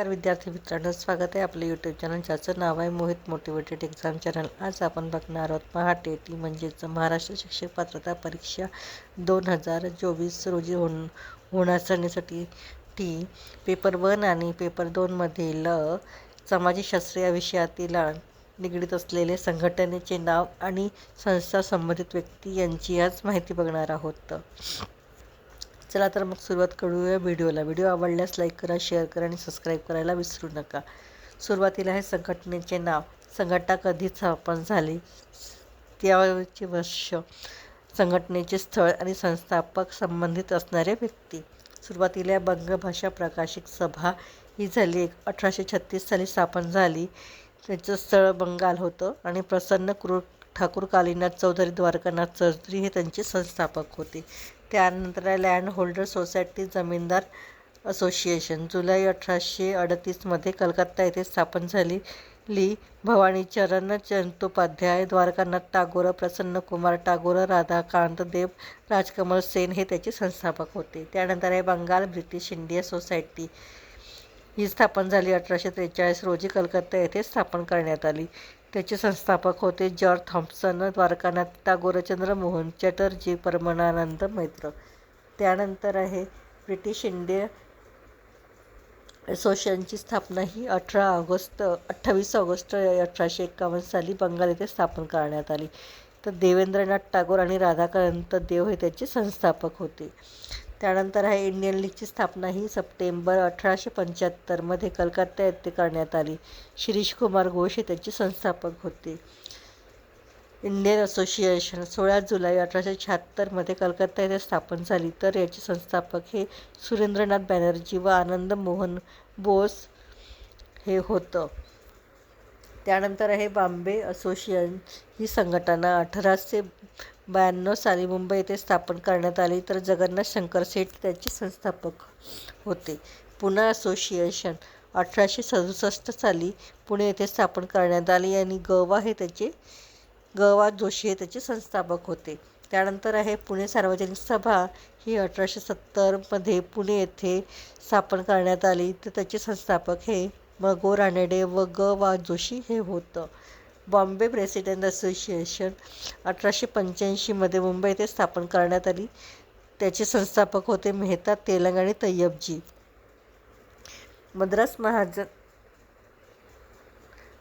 नमस्कार विद्यार्थी मित्रांनो स्वागत आहे आपलं यूट्यूब चॅनल ज्याचं नाव आहे मोहित मोटिवेटेड एक्झाम चॅनल आज आपण बघणार आहोत महा टी टी म्हणजेच महाराष्ट्र शिक्षक पात्रता परीक्षा दोन हजार चोवीस रोजी होण होण्यासाठी टी पेपर वन आणि पेपर दोनमधील समाजशास्त्र या विषयातील निगडीत असलेले संघटनेचे नाव आणि संस्था संबंधित व्यक्ती यांची आज माहिती बघणार आहोत. चला तर मग सुरुवात करूया व्हिडिओला. व्हिडिओ आवडल्यास लाईक करा शेअर करा आणि सबस्क्राईब करायला विसरू नका. सुरुवातीला हे संघटनेचे नाव. संघटना कधी स्थापन झाली त्याचे वर्ष. संघटनेचे स्थळ आणि संस्थापक संबंधित असणारे व्यक्ती. सुरुवातीला बंग भाषा प्रकाशिक सभा ही झाली. एक अठराशे छत्तीस साली स्थापन झाली. त्याचं स्थळ बंगाल होतं आणि प्रसन्न क्रू ठाकूर कालीनाथ चौधरी द्वारकानाथ चौधरी हे त्यांचे संस्थापक होते. त्यानंतर लँड होल्डर सोसायटी जमीनदार असोसिएशन जुलै अठराशे अडतीसमध्ये कलकत्ता येथे स्थापन झालेली भवानीचरण चंतोपाध्याय द्वारकानाथ टागोर प्रसन्नकुमार टागोर राधाकांत देव राजकमल सेन हे त्याचे संस्थापक होते. त्यानंतर आहे बंगाल ब्रिटिश इंडिया सोसायटी ही स्थापन झाली अठराशे त्रेचाळीस रोजी कलकत्ता येथे स्थापन करण्यात आली. त्याचे संस्थापक होते जॉर्ज थॉम्पसन द्वारकानाथ टागोर मोहन चटर्जी परमानंद मैत्र. त्यानंतर आहे ब्रिटिश इंडिया असोसिएशनची स्थापना. ही अठरा ऑगस्ट अठ्ठावीस ऑगस्ट अठराशे एकावन्न साली बंगाल येथे स्थापन करण्यात आली. तर देवेंद्रनाथ टागोर आणि राधाकांत देव हे त्याचे संस्थापक होते. त्यानंतर आहे इंडियन लीगची स्थापना ही सप्टेंबर अठराशे पंच्याहत्तरमध्ये कलकत्ता येथे करण्यात आली. शिरीष कुमार घोष हे त्याचे संस्थापक होते. इंडियन असोसिएशन सोळा जुलै अठराशे शहात्तरमध्ये कलकत्ता येथे स्थापन झाली. तर याचे संस्थापक हे सुरेंद्रनाथ बॅनर्जी व आनंद मोहन बोस हे होतं. त्यानंतर आहे बॉम्बे असोसिएशन ही संघटना अठराशे ब्याण्णव साली मुंबई येथे स्थापन करण्यात आली. तर जगन्नाथ शंकर सेठ त्याचे संस्थापक होते. पुणे असोसिएशन अठराशे सदुसष्ट साली पुणे येथे स्थापन करण्यात आली आणि गवा हे त्याचे गवा जोशी हे त्याचे संस्थापक होते. त्यानंतर आहे पुणे सार्वजनिक सभा. ही अठराशे सत्तरमध्ये पुणे येथे स्थापन करण्यात आली. तर त्याचे संस्थापक हे म गो रानडे व ग वा जोशी हे होतं. बॉम्बे प्रेसिडेंट असोसिएशन अठराशे पंच्याऐंशीमध्ये मुंबई येथे स्थापन करण्यात आली. त्याचे संस्थापक होते मेहता तेलंग आणि तय्यबजी मद्रास महाजन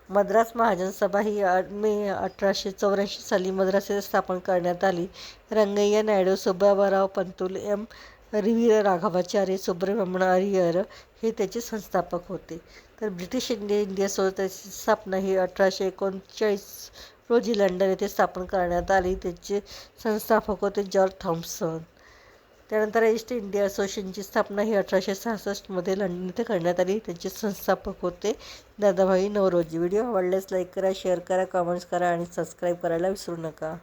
मद्रास महाजन सभा ही मे अठराशे चौऱ्याऐंशी साली मद्रास येथे स्थापन करण्यात आली. रंगय्या नायडू सुब्बाराव पंतुल एम. रवीर राघवाचार्य सुब्रह्मण्य अय्यर हे त्याचे संस्थापक होते. तर ब्रिटिश इंडिया इंडिया सोसायटीची स्थापना ही अठराशे एकोणचाळीस रोजी लंडन येथे स्थापन करण्यात आली. त्याचे संस्थापक होते जॉर्ज थॉम्सन त्यानंतर ईस्ट इंडिया असोसिएशनची स्थापना ही अठराशे सहासष्टमध्ये लंडन येथे करण्यात आली. त्याचे संस्थापक होते दादाभाई नवरोजी. व्हिडिओ आवडल्यास लाईक करा शेअर करा कमेंट्स करा आणि सबस्क्राईब करायला विसरू नका.